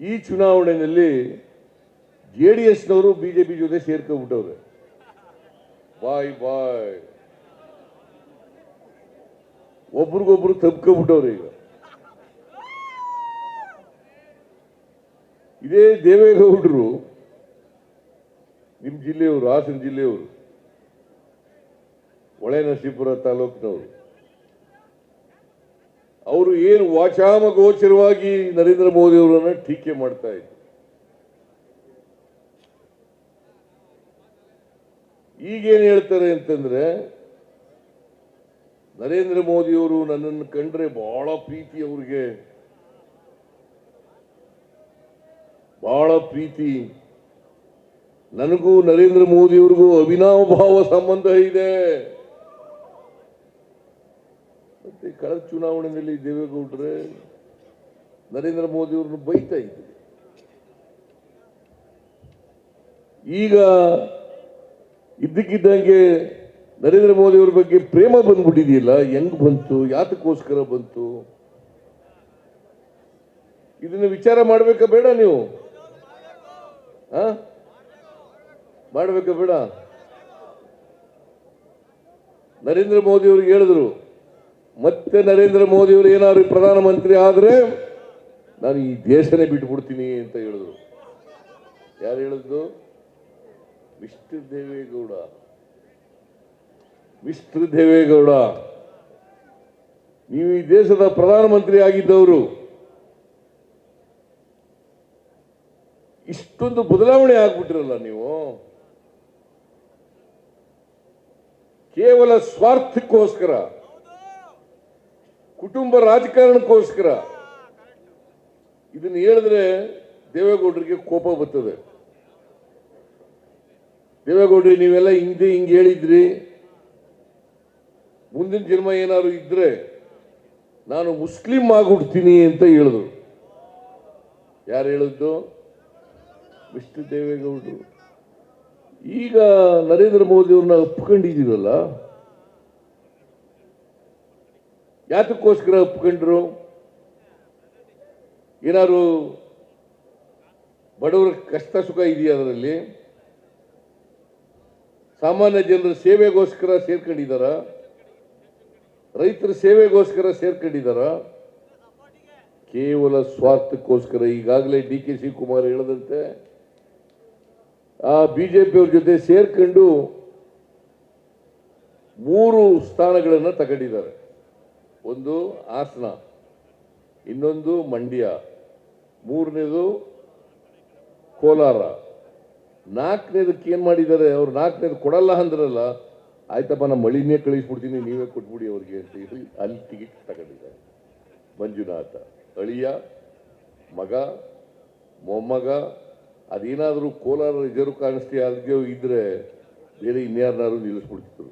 ಈ ಚುನಾವಣೆಯಲ್ಲಿ J D ಎಸ್ನವರು P ಜೊತೆ ಸೇರ್ಕೊಂಡ್ಬಿಟ್ಟವ್ರೆ. ಬಾಯ್ ಬಾಯ್. ಒಬ್ರಿಗೊಬ್ರು ತಪ್ಕೊಂಡ್ಬಿಟ್ಟವ್ರೆ ಈಗ. ಇದೇ ದೇವೇಗೌಡರು ನಿಮ್ಮ ಜಿಲ್ಲೆಯವರು, ಹಾಸನ ಜಿಲ್ಲೆಯವರು ಹೊಳೆನರಸೀಪುರ ತಾಲೂಕಿನವರು. ಅವರು ಏನು ವಾಚಾಮಗೋಚರವಾಗಿ ನರೇಂದ್ರ ಮೋದಿ ಅವರನ್ನ ಟೀಕೆ ಮಾಡ್ತಾ ಇದ್ರು. ಈಗೇನು ಹೇಳ್ತಾರೆ ಅಂತಂದ್ರೆ, ನರೇಂದ್ರ ಮೋದಿಯವರು ನನ್ನನ್ನು ಕಂಡ್ರೆ ಬಹಳ ಪ್ರೀತಿ ಅವ್ರಿಗೆ. ಬಹಳ ಪ್ರೀತಿ. ನನಗೂ ನರೇಂದ್ರ ಮೋದಿಯವ್ರಿಗೂ ಅವಿನಾಭಾವ ಸಂಬಂಧ ಇದೆ. ಮತ್ತೆ ಕಳೆದ ಚುನಾವಣೆಯಲ್ಲಿ ದೇವೇಗೌಡರೇ ನರೇಂದ್ರ ಮೋದಿ ಅವ್ರನ್ನ ಬೈತಾ ಇದ್ದೀವಿ ಈಗ ಇದ್ದಕ್ಕಿದ್ದಂಗೆ ನರೇಂದ್ರ ಮೋದಿ ಅವ್ರ ಬಗ್ಗೆ ಪ್ರೇಮ ಬಂದ್ಬಿಟ್ಟಿದೆಯಲ್ಲ, ಹೆಂಗ್ ಬಂತು, ಯಾತಕ್ಕೋಸ್ಕರ ಬಂತು? ಇದನ್ನ ವಿಚಾರ ಮಾಡ್ಬೇಕಾ ಬೇಡ ನೀವು? ಮಾಡ್ಬೇಕಾ ಬೇಡ? ನರೇಂದ್ರ ಮೋದಿ ಅವ್ರಿಗೆ ಹೇಳಿದ್ರು. ಮತ್ತೆ ನರೇಂದ್ರ ಮೋದಿ ಅವರು ಏನಾದ್ರು ಪ್ರಧಾನಮಂತ್ರಿ ಆದರೆ ನಾನು ಈ ದೇಶನೇ ಬಿಟ್ಬಿಡ್ತೀನಿ ಅಂತ ಹೇಳಿದ್ರು. ಯಾರು ಹೇಳಿದ್ದು ಮಿಸ್ಟರ್ ದೇವೇಗೌಡ. ಮಿಸ್ಟರ್ ದೇವೇಗೌಡ. ನೀವು ಈ ದೇಶದ ಪ್ರಧಾನಮಂತ್ರಿ ಆಗಿದ್ದವರು. ಇಷ್ಟೊಂದು ಬದಲಾವಣೆ ಆಗ್ಬಿಟ್ಟಿರಲ್ಲ ನೀವು? ಕೇವಲ ಸ್ವಾರ್ಥಕ್ಕೋಸ್ಕರ. ಕುಟುಂಬ ರಾಜಕಾರಣಕ್ಕೋಸ್ಕರ ಇದನ್ನು ಹೇಳಿದ್ರೆ ದೇವೇಗೌಡರಿಗೆ ಕೋಪ ಬರ್ತದೆ. ದೇವೇಗೌಡ್ರಿ, ನೀವೆಲ್ಲ ಹಿಂದೆ ಹಿಂಗೆ ಹೇಳಿದ್ರಿ. ಮುಂದಿನ ಜನ್ಮ ಏನಾದ್ರು ಇದ್ರೆ ನಾನು ಮುಸ್ಲಿಂ ಆಗ್ಬಿಡ್ತೀನಿ ಅಂತ ಹೇಳಿದ್ರು. ಯಾರು ಹೇಳಿದ್ದು? ಮಿಸ್ಟರ್ ದೇವೇಗೌಡರು. ಈಗ ನರೇಂದ್ರ ಮೋದಿ ಅವ್ರನ್ನ ಯಾತಕ್ಕೋಸ್ಕರ ಒಪ್ಕೊಂಡ್ರು ಏನಾದ್ರು ಬಡವರ ಕಷ್ಟ ಸುಖ ಇದೆಯಾ ಅದರಲ್ಲಿ? ಸಾಮಾನ್ಯ ಜನರ ಸೇವೆಗೋಸ್ಕರ ಸೇರ್ಕೊಂಡಿದ್ದಾರ? ರೈತರ ಸೇವೆಗೋಸ್ಕರ ಸೇರ್ಕೊಂಡಿದ್ದಾರ? ಕೇವಲ ಸ್ವಾರ್ಥಕ್ಕೋಸ್ಕರ, ಈಗಾಗಲೇ ಡಿ ಕೆ ಶಿವಕುಮಾರ್ ಹೇಳದಂತೆ. ಆ ಬಿ ಜೆ ಪಿಯವ್ರ ಜೊತೆ ಸೇರ್ಕೊಂಡು ಮೂರು ಸ್ಥಾನಗಳನ್ನು ತಗೊಂಡಿದ್ದಾರೆ. ಒಂದು ಹಾಸನ ಇನ್ನೊಂದು ಮಂಡ್ಯ, ಮೂರನೇದು ಕೋಲಾರ. ನಾಲ್ಕನೇದಕ್ಕೆ ಏನು ಮಾಡಿದ್ದಾರೆ? ಅವ್ರು ನಾಲ್ಕನೇದು ಕೊಡಲ್ಲ ಅಂದ್ರಲ್ಲ, ಆಯ್ತಪ್ಪ ನಮ್ಮ ಮಳಿನೇ ಕಳಿಸ್ಬಿಡ್ತೀನಿ, ನೀವೇ ಕೊಟ್ಬಿಡಿ ಅವ್ರಿಗೆ ಅಂತ ಹೇಳಿ ಅಲ್ಲಿ ಟಿಕೆಟ್ ತಗೊಂಡಿದ್ದಾರೆ. ಮಂಜುನಾಥ, ಅಳಿಯ, ಮಗ, ಮೊಮ್ಮಗ, ಅದೇನಾದರೂ ಕೋಲಾರ ರಿಸರ್ವ್ ಕಾಣಿಸ್ತಿ ಅಲ್ಲಿಗೆ ಇದ್ದರೆ ಬೇರೆ ಇನ್ಯಾರನ್ನಾರು ನಿಲ್ಲಿಸ್ಬಿಡ್ತಿದ್ರು.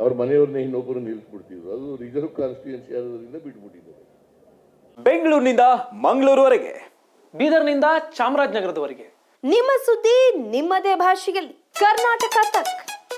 ಅವ್ರ ಮನೆಯವ್ರನ್ನ ಇನ್ನೊಬ್ಬರು ನಿಲ್ಲಿಸ್ಬಿಡ್ತಿದ್ರು. ಅದು ರಿಸರ್ವ್ ಕಾನ್ಸ್ಟಿಟ್ಯೂನ್ಸಿ ಆದ್ರಿಂದ ಬಿಟ್ಬಿಟ್ಟಿದ್ದಾರೆ. ಬೆಂಗಳೂರಿನಿಂದ ಮಂಗಳೂರುವರೆಗೆ ಬೀದರ್ನಿಂದ ಚಾಮರಾಜನಗರದವರೆಗೆ. ನಿಮ್ಮ ಸುದ್ದಿ ನಿಮ್ಮದೇ ಭಾಷೆಯಲ್ಲಿ. ಕರ್ನಾಟಕ ತಕ್.